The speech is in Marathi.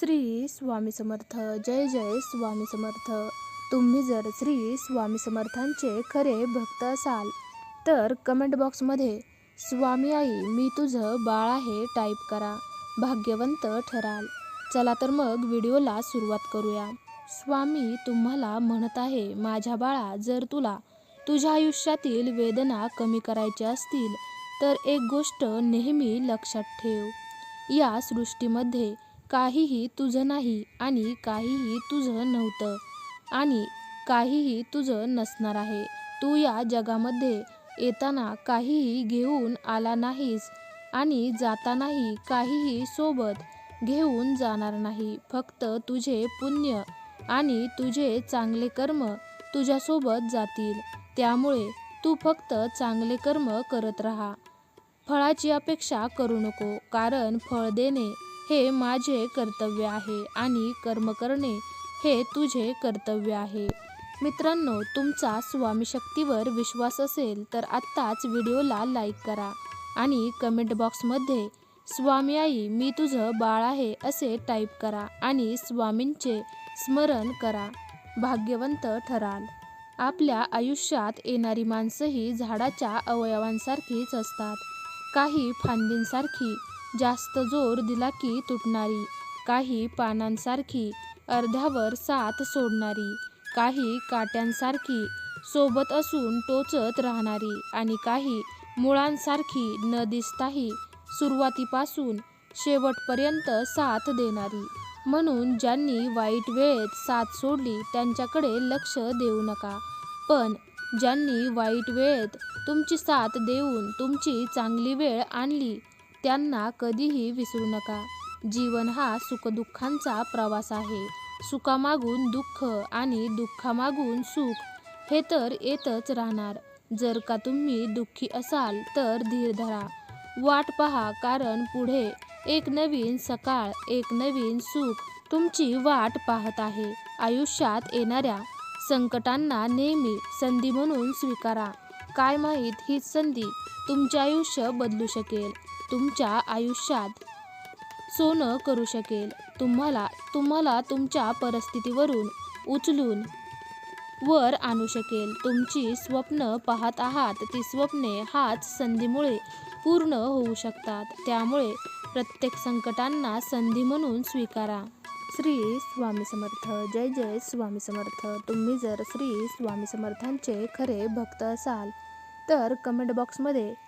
श्री स्वामी समर्थ जय जय स्वामी समर्थ. तुम्ही जर श्री स्वामी समर्थांचे खरे भक्त असाल तर कमेंट बॉक्समध्ये स्वामी आई मी तुझं बाळ आहे टाईप करा. भाग्यवंत ठराल. चला तर मग व्हिडिओला सुरुवात करूया. स्वामी तुम्हाला म्हणत आहे माझ्या बाळा जर तुला तुझ्या आयुष्यातील वेदना कमी करायच्या असतील तर एक गोष्ट नेहमी लक्षात ठेव. या सृष्टीमध्ये काहीही तुझं नाही आणि काहीही तुझं नव्हतं. आणि काहीही तुझं नसणार आहे. तू या जगामध्ये येताना काहीही घेऊन आला नाहीस आणि जातानाही काहीही सोबत घेऊन जाणार नाही. फक्त तुझे पुण्य आणि तुझे चांगले कर्म तुझ्यासोबत जातील. त्यामुळे तू फक्त चांगले कर्म करत राहा. फळाची अपेक्षा करू नको कारण फळ देणे हे माझे कर्तव्य आहे आणि कर्म करणे हे तुझे कर्तव्य आहे. मित्रांनो तुमचा स्वामी शक्तीवर विश्वास असेल तर आत्ताच व्हिडिओला लाईक करा आणि कमेंट बॉक्समध्ये स्वामी आई मी तुझं बाळ आहे असे टाईप करा आणि स्वामींचे स्मरण करा. भाग्यवंत ठराल. आपल्या आयुष्यात येणारी माणसंही झाडाच्या अवयवांसारखीच असतात. काही फांदींसारखी जास्त जोर दिला की तुटणारी. काही पानांसारखी अर्ध्यावर साथ सोडणारी. काही काट्यांसारखी सोबत असून टोचत राहणारी आणि काही मुळांसारखी न दिसताही सुरुवातीपासून शेवटपर्यंत साथ देणारी. म्हणून ज्यांनी वाईट वेळेत साथ सोडली त्यांच्याकडे लक्ष देऊ नका. पण ज्यांनी वाईट वेळेत तुमची साथ देऊन तुमची चांगली वेळ आणली त्यांना कधीही विसरू नका. जीवन हा सुखदुःखांचा प्रवास आहे. सुखामागून दुःख आणि दुःखामागून सुख हे तर येतच राहणार. जर का तुम्ही दुःखी असाल तर धीर धरा. वाट पहा कारण पुढे एक नवीन सकाळ एक नवीन सुख तुमची वाट पाहत आहे. आयुष्यात येणाऱ्या संकटांना नेहमी संधी म्हणून स्वीकारा. काय माहीत हीच संधी तुमचे आयुष्य बदलू शकेल. तुमच्या आयुष्यात सोनं करू शकेल. तुम्हाला तुम्हाला तुमच्या परिस्थितीवरून उचलून वर आणू शकेल. तुमची स्वप्न पाहत आहात ती स्वप्ने हाच संधीमुळे पूर्ण होऊ शकतात. त्यामुळे प्रत्येक संकटांना संधी म्हणून स्वीकारा. श्री स्वामी समर्थ. जय जय स्वामी समर्थ. तुम्ही जर श्री स्वामी समर्थांचे खरे भक्त असाल तर कमेंट बॉक्समध्ये